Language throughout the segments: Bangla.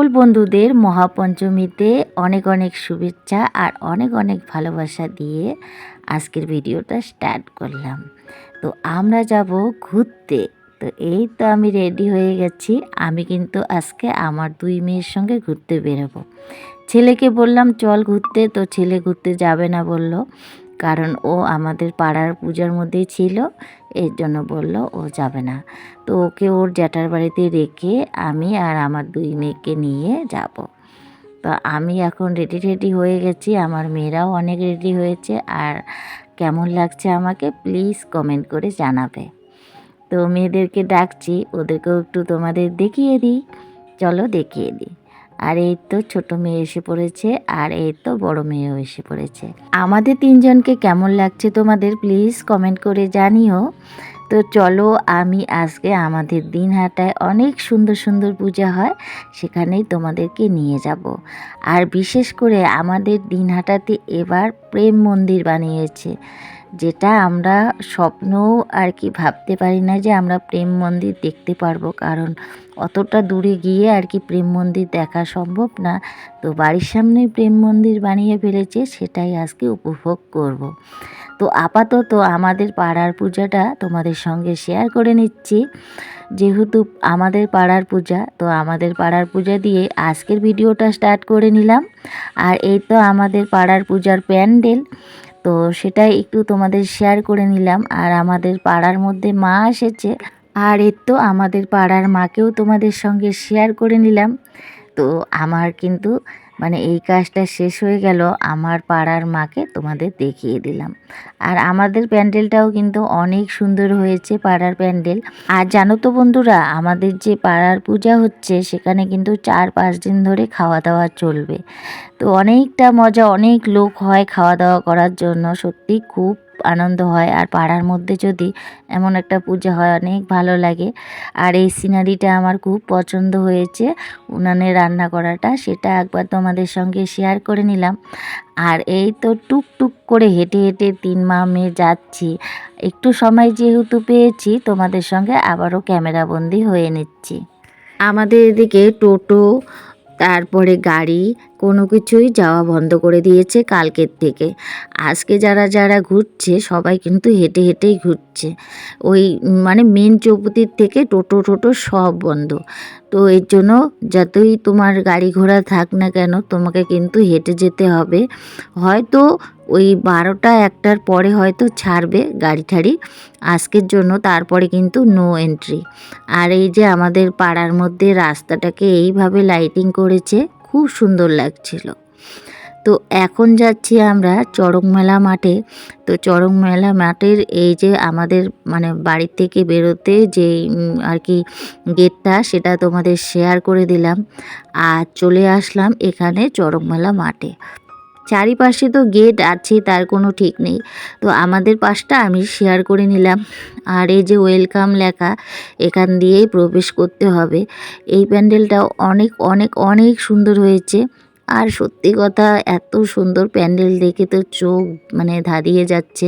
সকল বন্ধুদের মহাপঞ্চমীতে অনেক অনেক শুভেচ্ছা আর অনেক অনেক ভালোবাসা দিয়ে আজকের ভিডিওটা স্টার্ট করলাম। তো আমরা যাব ঘুরতে। তো এই তো আমি রেডি হয়ে গেছি। আমি কিন্তু আজকে আমার দুই মেয়ের সঙ্গে ঘুরতে বেরোবো। ছেলেকে বললাম, চল ঘুরতে। তো ছেলে ঘুরতে যাবে না বলল। কারণ ও আমাদের পাড়ার পূজার মধ্যেই ছিল, এর জন্য বলল ও যাবে না। তো ওকে ওর জ্যাঠার বাড়িতে রেখে আমি আর আমার দুই মেয়েকে নিয়ে যাব। তো আমি এখন রেডি রেডি হয়ে গেছি। আমার মেয়েরাও অনেক রেডি হয়েছে। আর কেমন লাগছে আমাকে প্লিজ কমেন্ট করে জানাবে। তো মেয়েদেরকে ডাকছি, ওদেরকেও একটু তোমাদের দেখিয়ে দিই। চলো দেখিয়ে দিই। আর এই তো ছোট মেয়ে এসে পড়েছে, আর এই তো বড় মেয়েও এসে পড়েছে। আমাদের তিনজনকে কেমন লাগছে তোমাদের প্লিজ কমেন্ট করে জানিও। তো চলো আমি আজকে আমাদের দিনহাটায় অনেক সুন্দর সুন্দর পূজা হয়, সেখানেই তোমাদেরকে নিয়ে যাব। আর বিশেষ করে আমাদের দিনহাটাতে এবার প্রেম মন্দির বানিয়েছে। যেটা আমরা স্বপ্নও আর কি ভাবতে পারি না যে আমরা প্রেম মন্দির দেখতে পারব। কারণ অতটা দূরে গিয়ে আর কি প্রেম মন্দির দেখা সম্ভব না। তো বাড়ির সামনেই প্রেম মন্দির বানিয়ে ফেলেছে, সেটাই আজকে উপভোগ করব। তো আপাতত আমাদের পাড়ার পূজাটা তোমাদের সঙ্গে শেয়ার করে নিচ্ছি। যেহেতু আমাদের পাড়ার পূজা, তো আমাদের পাড়ার পূজা দিয়ে আজকের ভিডিওটা স্টার্ট করে নিলাম। আর এই তো আমাদের পাড়ার পূজার প্যান্ডেল। তো সেটাই একটু তোমাদের শেয়ার করে নিলাম। আর আমাদের পাড়ার মধ্যে মা এসেছে। আর এর তো আমাদের পাড়ার মাকেও তোমাদের সঙ্গে শেয়ার করে নিলাম। তো আমার কিন্তু মানে এই কাজটা শেষ হয়ে গেল, আমার পাড়ার মাকে তোমাদের দেখিয়ে দিলাম। আর আমাদের প্যান্ডেলটাও কিন্তু অনেক সুন্দর হয়েছে পাড়ার প্যান্ডেল। আর জানো তো বন্ধুরা, আমাদের যে পাড়ার পূজা হচ্ছে, সেখানে কিন্তু চার পাঁচ দিন ধরে খাওয়া দাওয়া চলবে। তো অনেকটা মজা, অনেক লোক হয় খাওয়া দাওয়া করার জন্য, সত্যি খুব আনন্দ হয়। আর পাড়ার মধ্যে যদি এমন একটা পূজা হয়, অনেক ভালো লাগে। আর এই সিনারিটা আমার খুব পছন্দ হয়েছে উনানে রান্না করাটা, সেটা একবার তোমাদের সঙ্গে শেয়ার করে নিলাম। আর এই তো টুক টুক করে হেঁটে হেঁটে তিন মা মেয়ে যাচ্ছি। একটু সময় যেহেতু পেয়েছি, তোমাদের সঙ্গে আবারও ক্যামেরাবন্দি হয়ে নিচ্ছি। আমাদের এদিকে টোটো, তারপরে গাড়ি কোনো কিছুই যাওয়া বন্ধ করে দিয়েছে কালকের থেকে। আজকে যারা যারা ঘুরছে, সবাই কিন্তু হেঁটে হেঁটেই ঘুরছে। ওই মানে মেন চৌপতির থেকে টোটো টোটো সব বন্ধ। তো এর জন্য যতই তোমার গাড়ি ঘোড়া থাক না কেন, তোমাকে কিন্তু হেঁটে যেতে হবে। হয়তো ওই বারোটা একটার পরে হয়তো ছাড়বে গাড়ি ঠাড়ি। আজকের জন্য তারপরে কিন্তু নো এন্ট্রি আর এই যে আমাদের পাড়ার মধ্যে রাস্তাটাকে এইভাবে লাইটিং করেছে খুব সুন্দর লাগছিল। তো এখন যাচ্ছি আমরা চরক মেলা মাঠে। তো চরক মেলা মাঠের এই যে আমাদের মানে বাড়ির থেকে বেরোতে যে আর কি গেটটা সেটা তোমাদের শেয়ার করে দিলাম। আর চলে আসলাম এখানে চরক মেলা মাঠে। চারিপাশে তো গেট আছে, তার কোনো ঠিক নেই। তো আমাদের পাশটা আমি শেয়ার করে নিলাম। আর এই যে ওয়েলকাম লেখা, এখান দিয়েই প্রবেশ করতে হবে। এই প্যান্ডেলটাও অনেক অনেক অনেক সুন্দর হয়েছে। আর সত্যি কথা, এত সুন্দর প্যান্ডেল দেখে তো চোখ মানে ধাঁধিয়ে যাচ্ছে।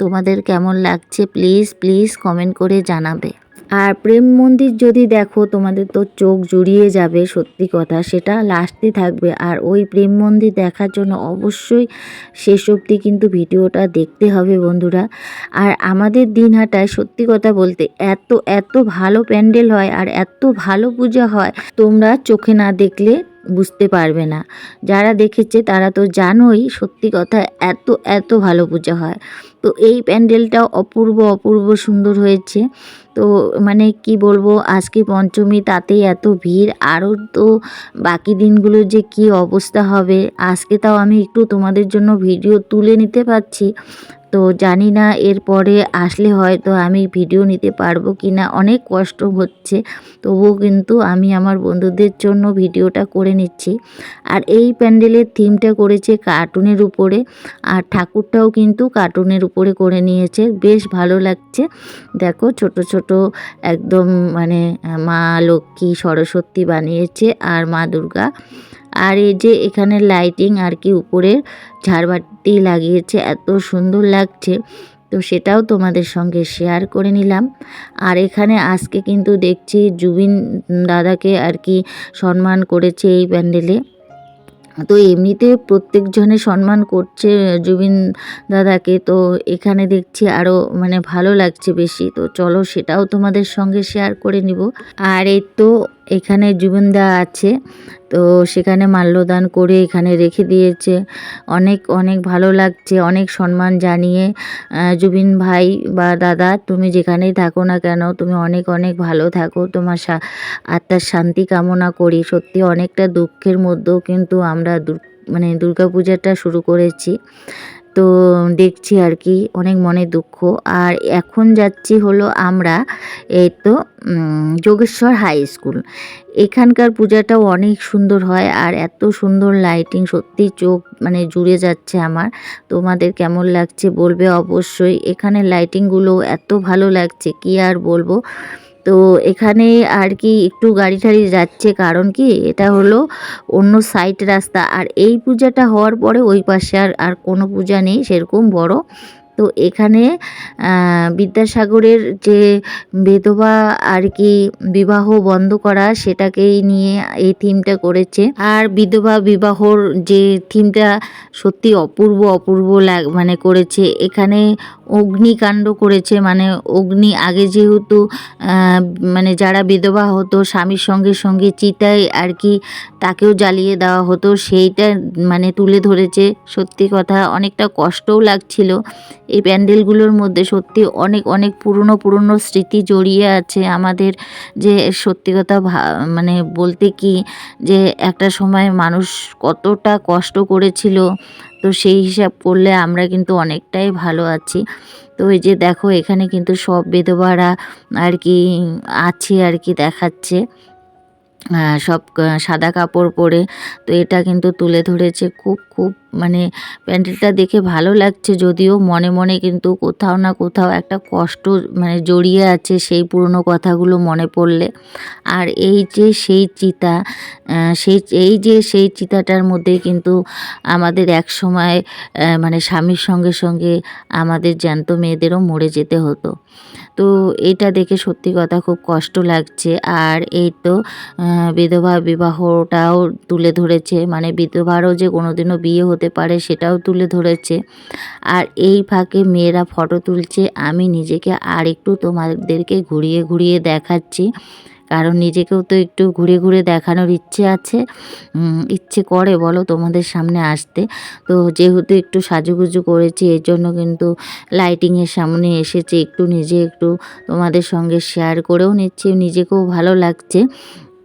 তোমাদের কেমন লাগছে প্লিজ প্লিজ কমেন্ট করে জানাবে। আর প্রেম মন্দির যদি দেখো, তোমাদের তো চোখ জুড়িয়ে যাবে, সত্যি কথা। সেটা লাস্টে থাকবে। আর ওই প্রেম মন্দির দেখার জন্য অবশ্যই শেষ অবধি কিন্তু ভিডিওটা দেখতে হবে বন্ধুরা। আর আমাদের দিনহাটায় সত্যি কথা বলতে এত এত ভালো প্যান্ডেল হয় আর এত ভালো পূজা হয়, তোমরা চোখে না দেখলে বুঝতে পারবে না। যারা দেখেছে তারা তো জানোই সত্যি কথা এত এত ভালো পূজা হয়। তো এই প্যান্ডেলটাও অপূর্ব অপূর্ব সুন্দর হয়েছে। তো মানে কি বলব, আজকে পঞ্চমী, তাতেই এত ভিড়। আরও তো বাকি দিনগুলোর যে কি অবস্থা হবে, আজকে তাও আমি একটু তোমাদের জন্য ভিডিও তুলে নিতে পারছি। তো জানি না এরপরে আসলে হয়তো আমি ভিডিও নিতে পারব কি না অনেক কষ্ট হচ্ছে। তবুও কিন্তু আমি আমার বন্ধুদের জন্য ভিডিওটা করে নিচ্ছি। আর এই প্যান্ডেলের থিমটা করেছে কার্টুনের উপরে, আর ঠাকুরটাও কিন্তু কার্টুনের উপরে করে নিয়েছে। বেশ ভালো লাগছে। দেখো ছোট ছোট একদম মানে মা লক্ষ্মী সরস্বতী বানিয়েছে আর মা দুর্গা। আর এই যে এখানে লাইটিং আর কি উপরে ঝাড়বাতি লাগিয়েছে, এত সুন্দর লাগছে। তো সেটাও তোমাদের সঙ্গে শেয়ার করে নিলাম। আর এখানে আজকে কিন্তু দেখছি জুবিন দাদাকে আর কি সম্মান করেছে এই প্যান্ডেলে। তো এমনিতে প্রত্যেকজনে সম্মান করছে জুবিন দাদাকে। তো এখানে দেখছি আরও মানে ভালো লাগছে বেশি। তো চলো সেটাও তোমাদের সঙ্গে শেয়ার করে নিব। আর এই তো এখানে জুবিনদা আছে। তো সেখানে মাল্যদান করে এখানে রেখে দিয়েছে। অনেক অনেক ভালো লাগছে, অনেক সম্মান জানিয়ে। জুবিন ভাই বা দাদা, তুমি যেখানেই থাকো না কেন, তুমি অনেক অনেক ভালো থাকো। তোমার আত্মার শান্তি কামনা করি। সত্যি অনেকটা দুঃখের মধ্যেও কিন্তু আমরা মানে দুর্গাপূজাটা শুরু করেছি। তো দেখছি আর কি, অনেক মনে দুঃখ। আর এখন যাচ্ছি হলো আমরা এই তো যোগেশ্বর হাই স্কুল। এখানকার পূজাটাও অনেক সুন্দর হয় আর এত সুন্দর লাইটিং, সত্যি চোখ মানে জুড়ে যাচ্ছে আমার। তোমাদের কেমন লাগছে বলবে অবশ্যই। এখানে লাইটিংগুলো এত ভালো লাগছে, কি আর বলব? তো এখানে আর কি একটু গাড়ি টাড়ি যাচ্ছে, কারণ কি এটা হলো অন্য সাইড রাস্তা। আর এই পূজাটা হওয়ার পরে ওই পাশে আর আর কোনো পূজা নেই, সেরকম বড়। তো এখানে বিদ্যাসাগরের যে বিধবা আর কি বিবাহ বন্ধ করা সেটাকেই নিয়ে এই থিমটা করেছে। আর বিধবা বিবাহর যে থিমটা সত্যি অপূর্ব অপূর্ব লাগ মানে করেছে। এখানে অগ্নিকাণ্ড করেছে মানে অগ্নি আগে যেহেতু মানে যারা বিধবা হতো, স্বামীর সঙ্গে সঙ্গে চিতায় আর কি তাকেও জ্বালিয়ে দেওয়া হতো, সেইটা মানে তুলে ধরেছে। সত্যি কথা, অনেকটা কষ্টও লাগছিল। এই প্যান্ডেলগুলোর মধ্যে সত্যি অনেক অনেক পুরনো পুরনো স্মৃতি জড়িয়ে আছে। আমাদের যে সত্যি কথা মানে বলতে কি, যে একটা সময় মানুষ কতটা কষ্ট করেছিল, তো সেই হিসাব করলে আমরা কিন্তু অনেকটাই ভালো আছি। তো এই যে দেখো, এখানে কিন্তু সব বিধবারা আর কি আছে আর কি দেখাচ্ছে। সব সাদা কাপড় পরে, তো এটা কিন্তু তুলে ধরেছে খুব খুব মানে প্যান্ডেলটা দেখে ভালো লাগছে যদিও মনে মনে কিন্তু কোথাও না কোথাও একটা কষ্ট মানে জড়িয়ে আছে সেই পুরনো কথাগুলো মনে পড়লে। আর এই যে সেই চিতা সেই, এই যে সেই চিতাটার মধ্যে কিন্তু আমাদের এক সময় মানে স্বামীর সঙ্গে সঙ্গে আমাদের জ্যান্ত মেয়েদেরও মরে যেতে হতো। তো এটা দেখে সত্যি কথা খুব কষ্ট লাগছে। আর এই তো বিধবা বিবাহটাও তুলে ধরেছে। মানে বিধবারও যে কোনোদিনও বিয়ে হতে পারে সেটাও তুলে ধরেছে। আর এই ফাঁকে মেয়েরা ফটো তুলছে। আমি নিজেকে আর একটু তোমাদেরকে ঘুরিয়ে ঘুরিয়ে দেখাচ্ছি। কারণ নিজেকেও তো একটু ঘুরে ঘুরে দেখানোর ইচ্ছে আছে। ইচ্ছে করে বলো তোমাদের সামনে আসতে। তো যেহেতু একটু সাজুগুজু করেছি, এর জন্য কিন্তু লাইটিংয়ের সামনে এসেছে। একটু নিজে একটু তোমাদের সঙ্গে শেয়ার করেও নিচ্ছি। নিজেকেও ভালো লাগছে।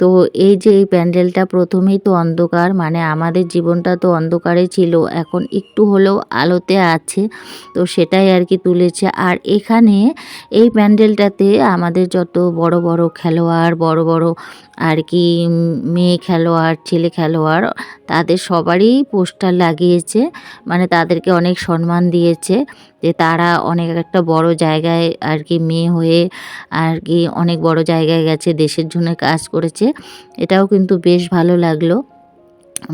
তো এই যে এই প্যান্ডেলটা প্রথমেই তো অন্ধকার মানে আমাদের জীবনটা তো অন্ধকারে ছিল, এখন একটু হলেও আলোতে আছে, তো সেটাই আর কি তুলেছে। আর এখানে এই প্যান্ডেলটাতে আমাদের যত বড় বড় খেলোয়াড়, বড় বড় আর কি মেয়ে খেলোয়াড়, ছেলে খেলোয়াড় তাদের সবারই পোস্টার লাগিয়েছে মানে তাদেরকে অনেক সম্মান দিয়েছে যে তারা অনেক একটা বড় জায়গায় আর কি মেয়ে হয়ে আর কি অনেক বড় জায়গায় গেছে, দেশের জন্য কাজ করেছে। এটাও কিন্তু বেশ ভালো লাগল।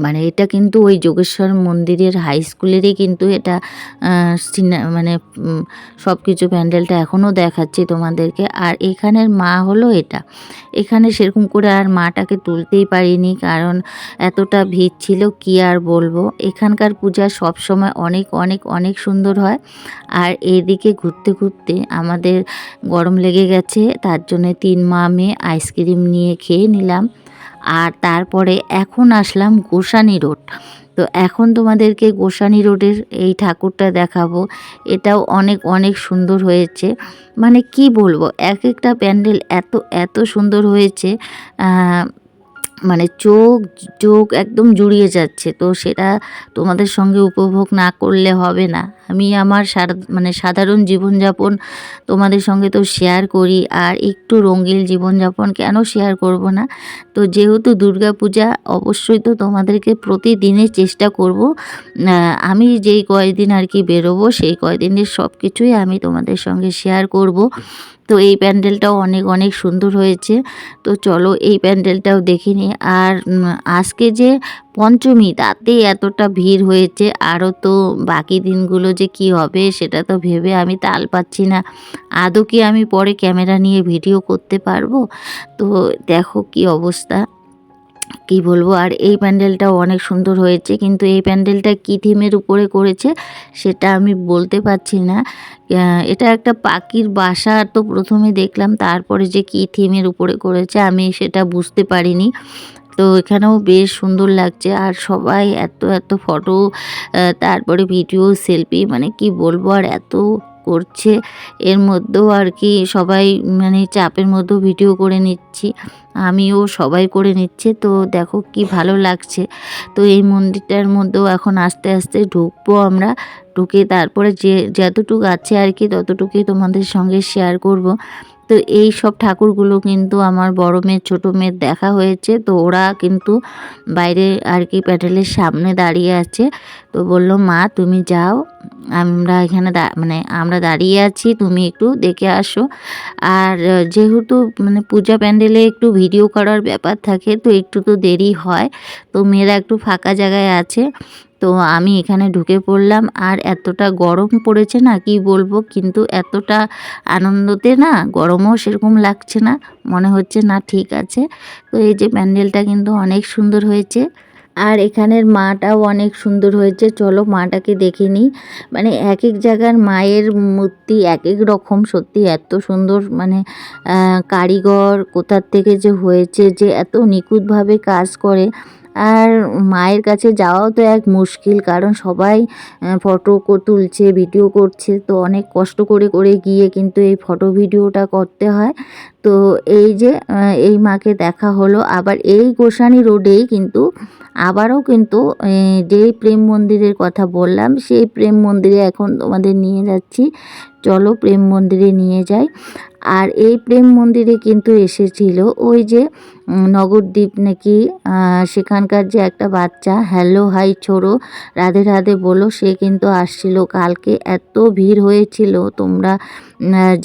মানে এটা কিন্তু ওই যোগেশ্বর মন্দিরের হাই স্কুলেরই কিন্তু এটা মানে সব কিছু প্যান্ডেলটা এখনও দেখাচ্ছি তোমাদেরকে। আর এখানের মা হলো এটা। এখানে সেরকম করে আর মাটাকে তুলতেই পারিনি কারণ এতটা ভিড় ছিল, কি আর বলব? এখানকার পূজা সব সময় অনেক অনেক অনেক সুন্দর হয়। আর এদিকে ঘুরতে ঘুরতে আমাদের গরম লেগে গেছে, তার জন্য তিন মা মেয়ে আইসক্রিম নিয়ে খেয়ে নিলাম। আর তারপরে এখন আসলাম গোসানি রোড। তো এখন তোমাদেরকে গোসানি রোডের এই ঠাকুরটা দেখাবো। এটাও অনেক অনেক সুন্দর হয়েছে। মানে কি বলব, এক একটা প্যান্ডেল এত এত সুন্দর হয়েছে। মানে চোখ চোখ একদম জুড়িয়ে যাচ্ছে। তো সেটা তোমাদের সঙ্গে উপভোগ না করলে হবে না। আমি আমার মানে সাধারণ জীবনযাপন তোমাদের সঙ্গে তো শেয়ার করি। আর একটু রঙিন জীবনযাপন কেন শেয়ার করব না? তো যেহেতু দুর্গা পূজা অবশ্যই তো তোমাদেরকে প্রতিদিনের চেষ্টা করব। আমি যেই কয়দিন আর কি বেরোবো, সেই কয়দিনের সব কিছুই আমি তোমাদের সঙ্গে শেয়ার করব। তো এই প্যান্ডেলটাও অনেক অনেক সুন্দর হয়েছে। তো চলো এই প্যান্ডেলটাও দেখে নিই। আর আজকে যে পঞ্চমী তাতে এতটা ভিড় হয়েছে। আরও তো বাকি দিনগুলো যে কি হবে, সেটা তো ভেবে আমি তাল পাচ্ছি না। আদৌ কি আমি পরে ক্যামেরা নিয়ে ভিডিও করতে পারব? তো দেখো কি অবস্থা। কি বলব, আর এই প্যান্ডেলটাও অনেক সুন্দর হয়েছে। কিন্তু এই প্যান্ডেলটা কী থিমের উপরে করেছে সেটা আমি বলতে পারছি না। এটা একটা পাখির বাসা তো প্রথমে দেখলাম, তারপরে যে কী থিমের উপরে করেছে আমি সেটা বুঝতে পারিনি। তো এখানেও বেশ সুন্দর লাগছে, আর সবাই এত এত ফটো তারপরে ভিডিও, সেলফি মানে কি বলব, আর এত করছে। এর মধ্যেও আর কি সবাই মানে চাপের মধ্যেও ভিডিও করে নিচ্ছি। আমিও সবাই করে নিচ্ছে। তো দেখো কি ভালো লাগছে। তো এই মন্দিরটার মধ্যেও এখন আস্তে আস্তে ঢুকবো আমরা। ঢুকে তারপরে যে যতটুকু আছে আর কি ততটুকুই তোমাদের সঙ্গে শেয়ার করব। তো এই সব ঠাকুরগুলো কিন্তু আমার বড় মেয়ের ছোটো মেয়ের দেখা হয়েছে। তো ওরা কিন্তু বাইরে আর কি প্যাটেলের সামনে দাঁড়িয়ে আছে। তো বলল, মা, তুমি যাও। আমরা এখানে মানে আমরা দাঁড়িয়ে আছি, তুমি একটু দেখে আসো। আর যেহেতু মানে পূজা প্যান্ডেলে একটু ভিডিও করার ব্যাপার থাকে, তো একটু তো দেরি হয়। তো মেয়েরা একটু ফাঁকা জায়গায় আছে। তো আমি এখানে ঢুকে পড়লাম। আর এতটা গরম পড়েছে না, কি বলব? কিন্তু এতটা আনন্দতে না, গরমও সেরকম লাগছে না। মনে হচ্ছে না ঠিক আছে। তো এই যে প্যান্ডেলটা কিন্তু অনেক সুন্দর হয়েছে। আর এখানের মাটাও অনেক সুন্দর হয়েছে। চলো মাটাকে দেখে নিই। মানে এক এক জায়গার মায়ের মূর্তি এক এক রকম, সত্যি এত সুন্দর মানে কারিগর কোথার থেকে যে হয়েছে, যে এত নিখুঁতভাবে কাজ করে। আর মায়ের কাছে যাওয়াও তো এক মুশকিল, কারণ সবাই ফটো তুলছে, ভিডিও করছে। তো অনেক কষ্ট করে করে গিয়ে কিন্তু এই ফটো ভিডিওটা করতে হয়। তো এই যে এই মাকে দেখা হলো। আবার এই গোসানি রোডেই কিন্তু আবারও কিন্তু যেই প্রেম মন্দিরের কথা বললাম, সেই প্রেম মন্দিরে এখন তোমাদের নিয়ে যাচ্ছি। চলো প্রেম মন্দিরে নিয়ে যাই। আর এই প্রেম মন্দিরে কিন্তু এসেছিল ওই যে নগরদ্বীপ নাকি সেখানকার যে একটা বাচ্চা, হ্যালো, হাই, ছোড়ো, রাধে রাধে বলো। সে কিন্তু আসছিল। কালকে এত ভিড় হয়েছিল তোমরা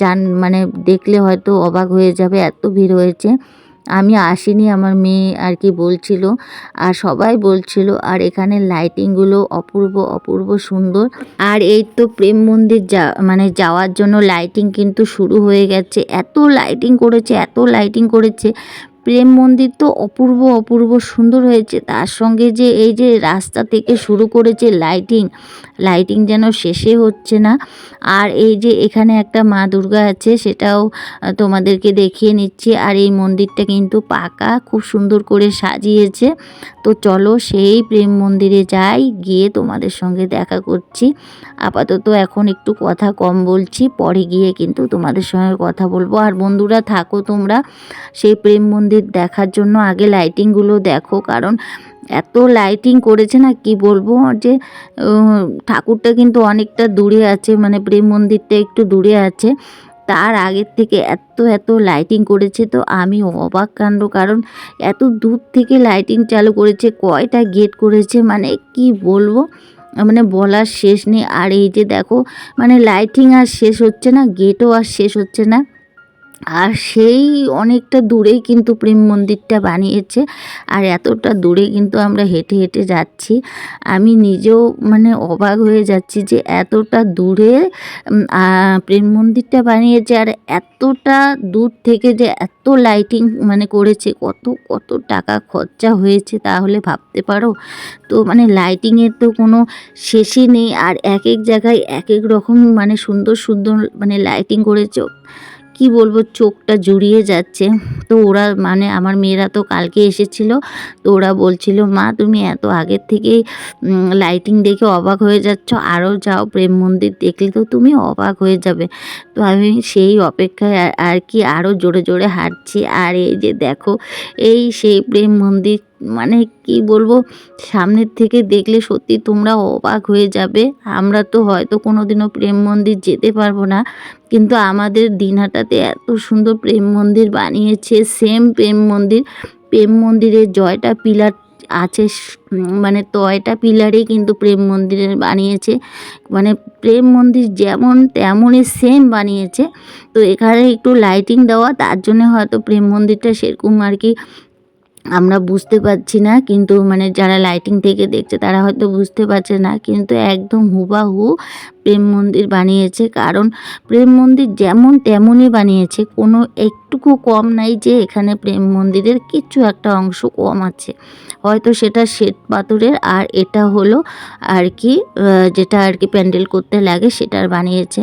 জান মানে দেখলে হয়তো অবাক হয়ে যাবে, এত ভিড় হয়েছে। আমি আসিনি, আমার মেয়ে আর কি বলছিল, আর সবাই বলছিল, আর এখানে লাইটিংগুলো অপূর্ব অপূর্ব সুন্দর। আর এই তো প্রেম মন্দির যা মানে যাওয়ার জন্য লাইটিং কিন্তু শুরু হয়ে গেছে। এত লাইটিং করেছে, এত লাইটিং করেছে। প্রেম মন্দির তো অপূর্ব অপূর্ব সুন্দর হয়েছে। তার সঙ্গে যে এই যে রাস্তা থেকে শুরু করেছে লাইটিং লাইটিং যেন শেষে হচ্ছে না। আর এই যে এখানে একটা মা দুর্গা আছে, সেটাও তোমাদেরকে দেখিয়ে নিচ্ছি। আর এই মন্দিরটা কিন্তু পাকা, খুব সুন্দর করে সাজিয়েছে। তো চলো সেই প্রেম মন্দিরে যাই, গিয়ে তোমাদের সঙ্গে দেখা করছি। আপাতত এখন একটু কথা কম বলছি, পরে গিয়ে কিন্তু তোমাদের সঙ্গে কথা বলব। আর বন্ধুরা থাকো তোমরা, সেই প্রেম মন্দির দেখার জন্য আগে লাইটিংগুলো দেখো, কারণ এত লাইটিং করেছে না, কি বলব? যে ঠাকুরটা কিন্তু অনেকটা দূরে আছে মানে প্রেম মন্দিরটা একটু দূরে আছে। তার আগের থেকে এত এত লাইটিং করেছে তো আমি অবাক কাণ্ড, কারণ এত দূর থেকে লাইটিং চালু করেছে, কয়টা গেট করেছে মানে কি বলব? মানে বলার শেষ নেই। আর এই যে দেখো মানে লাইটিং আর শেষ হচ্ছে না গেটও আর শেষ হচ্ছে না। আর সেই অনেকটা দূরেই কিন্তু প্রেম মন্দিরটা বানিয়েছে। আর এতটা দূরে কিন্তু আমরা হেঁটে হেঁটে যাচ্ছি। আমি নিজেও মানে অবাক হয়ে যাচ্ছি যে এতটা দূরে প্রেম মন্দিরটা বানিয়েছে আর এতটা দূর থেকে যে এত লাইটিং মানে করেছে, কত কত টাকা খরচা হয়েছে তাহলে ভাবতে পারো? তো মানে লাইটিংয়ের তো কোনো শেষই নেই। আর এক এক জায়গায় এক এক রকম মানে সুন্দর সুন্দর মানে লাইটিং করেছে। কি বলব, চোখটা জুড়িয়ে যাচ্ছে। তো ওরা মানে আমার মেয়েরা তো কালকে এসেছিল, তো ওরা বলছিল, মা, তুমি এত আগের থেকেই লাইটিং দেখে অবাক হয়ে যাচ্ছ আরও যাও প্রেম মন্দির দেখলে তো তুমি অবাক হয়ে যাবে। তো আমি সেই অপেক্ষায় আর- কি আরও জোরে জোরে হাঁটছি। আর এই যে দেখো, এই সেই প্রেম মন্দির মানে কি বলব, সামনের থেকে দেখলে সত্যি তোমরা অবাক হয়ে যাবে। আমরা তো হয়তো কোনোদিনও প্রেম মন্দির যেতে পারব না, কিন্তু আমাদের দিনহাটাতে এত সুন্দর প্রেম মন্দির বানিয়েছে সেম প্রেম মন্দির। প্রেম মন্দিরের জয়টা পিলার আছে মানে তয়টা পিলারেই কিন্তু প্রেম মন্দিরের বানিয়েছে। মানে প্রেম মন্দির যেমন তেমনই সেম বানিয়েছে। তো এখানে একটু লাইটিং দেওয়া, তার জন্য হয়তো প্রেম মন্দিরটা সেরকম আর কি আমরা বুঝতে পারছি না, কিন্তু মানে যারা লাইটিং থেকে দেখছে তারা হয়তো বুঝতে পারছে না, কিন্তু একদম হুবাহু প্রেম মন্দির বানিয়েছে। কারণ প্রেম মন্দির যেমন তেমনই বানিয়েছে, কোনো একটুকু কম নাই যে এখানে প্রেম মন্দিরের কিছু একটা অংশ কম আছে। হয়তো সেটা শ্বেত পাথরের আর এটা হলো আর কি যেটা আর কি প্যান্ডেল করতে লাগে সেটার বানিয়েছে।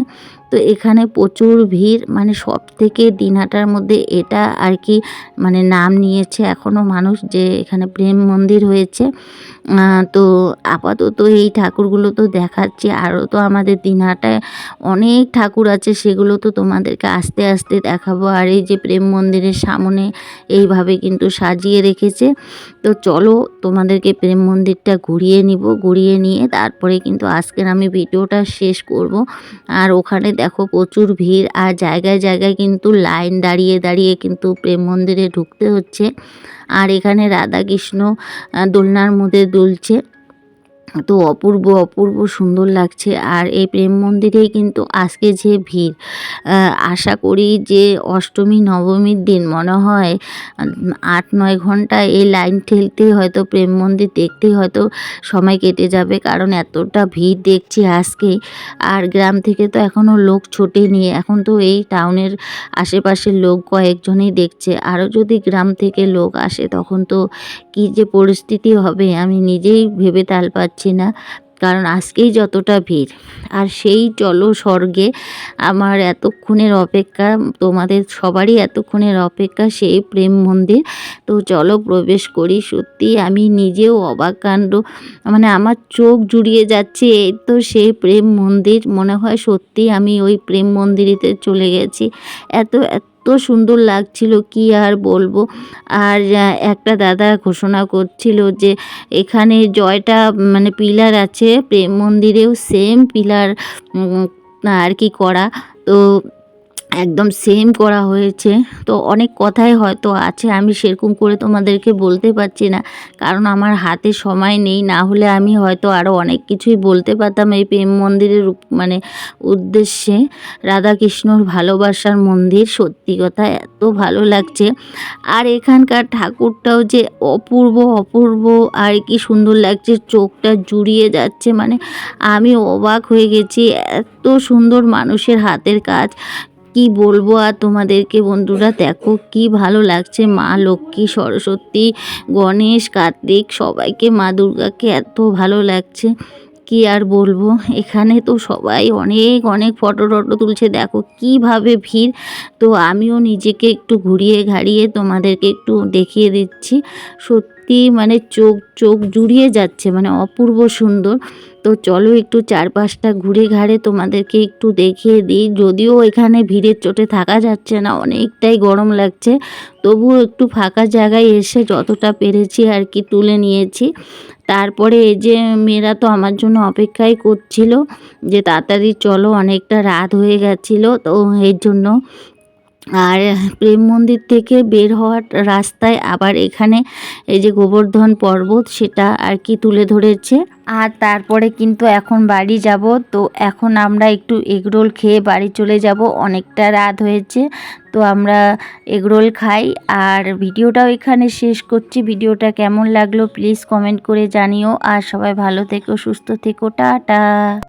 তো এখানে প্রচুর ভিড় মানে সব থেকে দিনহাটার মধ্যে এটা আর কি মানে নাম নিয়েছে এখনও মানুষ যে এখানে প্রেম মন্দির হয়েছে। তো আপাতত এই ঠাকুরগুলো তো দেখাচ্ছি। আরও তো আমাদের দিনহাটায় অনেক ঠাকুর আছে, সেগুলো তো তোমাদেরকে আস্তে আস্তে দেখাবো। আর এই যে প্রেম মন্দিরের সামনে এইভাবে কিন্তু সাজিয়ে রেখেছে। তো চলো তোমাদেরকে প্রেম মন্দিরটা ঘুরিয়ে নিব, ঘুরিয়ে নিয়ে তারপরে কিন্তু আজকের আমি ভিডিওটা শেষ করব। আর ওখানে দেখো প্রচুর ভিড় আর জায়গায় জায়গায় কিন্তু লাইন দাঁড়িয়ে দাঁড়িয়ে কিন্তু প্রেম মন্দিরে ঢুকতে হচ্ছে। আর এখানে রাধাকৃষ্ণ দোলনার মধ্যে দুলছে। তো অপূর্ব অপূর্ব সুন্দর লাগছে আর এই প্রেম মন্দিরেই কিন্তু আজকে যে ভিড় আশা করি যে অষ্টমী, নবমীর দিন মনে হয় আট, নয় ঘণ্টা এই লাইন ঠেলতেই হয়তো প্রেম মন্দির দেখতেই হয়তো সময় কেটে যাবে কারণ এতটা ভিড় দেখছি আজকে। আর গ্রাম থেকে তো এখনও লোক ছোটেনি, এখন তো এই টাউনের আশেপাশের লোক কয়েকজনই দেখছে। আরও যদি গ্রাম থেকে লোক আসে তখন তো কী যে পরিস্থিতি হবে আমি নিজেই ভেবে তাল পাচ্ছি। না, কারণ আজকেই যতটা ভিড়। আর সেই চলো স্বর্গে আমার এতক্ষণের অপেক্ষা, তোমাদের সবারই এতক্ষণের অপেক্ষা সেই প্রেম মন্দির। তো চলো প্রবেশ করি, সত্যি আমি নিজেও অবাক কাণ্ড মানে আমার চোখ জুড়িয়ে যাচ্ছে এই তো সেই প্রেম মন্দির। মনে হয় সত্যি আমি ওই প্রেম মন্দিরেতে চলে গেছি। এত এত সুন্দর লাগছিল, কি আর বলব? আর একটা দাদা ঘোষণা করছিল যে এখানে জয়টা মানে পিলার আছে, প্রেম মন্দিরেও সেম পিলার আর কি করা। তো একদম সেম করা হয়েছে। তো অনেক কথাই হয়তো আছে, আমি সেরকম করে তোমাদেরকে বলতে পারছি না। কারণ আমার হাতে সময় নেই, না হলে আমি হয়তো আরও অনেক কিছুই বলতে পারতাম এই প্রেম মন্দিরের মানে উদ্দেশ্যে। রাধাকৃষ্ণর ভালোবাসার মন্দির, সত্যি কথা এত ভালো লাগছে। আর এখানকার ঠাকুরটাও যে অপূর্ব অপূর্ব আর কি সুন্দর লাগছে, চোখটা জুড়িয়ে যাচ্ছে। মানে আমি অবাক হয়ে গেছি, এত সুন্দর মানুষের হাতের কাজ। কি বলব? আর তোমাদেরকে বন্ধুরা, দেখো কি ভালো লাগছে। মা লক্ষ্মী, সরস্বতী, গণেশ, কার্তিক, সবাইকে, মা দুর্গাকে এত ভালো লাগছে। কি আর বলব? এখানে তো সবাই অনেক অনেক ফটো টটো তুলছে। দেখো কীভাবে ভিড়। তো আমিও নিজেকে একটু ঘুরিয়ে ঘাড়িয়ে তোমাদেরকে একটু দেখিয়ে দিচ্ছি। সত্যি মানে চোখ চোখ জুড়িয়ে যাচ্ছে মানে অপূর্ব সুন্দর। তো চলো একটু চারপাশটা ঘুরে ঘাড়ে তোমাদেরকে একটু দেখিয়ে দিই। যদিও এখানে ভিড়ের চোটে থাকা যাচ্ছে না, অনেকটাই গরম লাগছে। তবুও একটু ফাঁকা জায়গায় এসে যতটা পেরেছি আর কি তুলে নিয়েছি। তারপরে এই যে মেয়েরা তো আমার জন্য অপেক্ষাই করছিল যে তাড়াতাড়ি চলো, অনেকটা রাত হয়ে গেছিল, তো এর জন্য আর প্রেম মন্দির থেকে বের হওয়ার রাস্তায় আবার এখানে এই যে গোবর্ধন পর্বত সেটা আর কি তুলে ধরেছে। আর তারপরে কিন্তু এখন বাড়ি যাব, তো এখন আমরা একটু এগরোল খেয়ে বাড়ি চলে যাব। অনেকটা রাত হয়েছে, তো আমরা এগরোল খাই। আর ভিডিওটাও এখানে শেষ করছি। ভিডিওটা কেমন লাগল প্লিজ কমেন্ট করে জানিও। আর সবাই ভালো থেকো, সুস্থ থেকো, টাটা।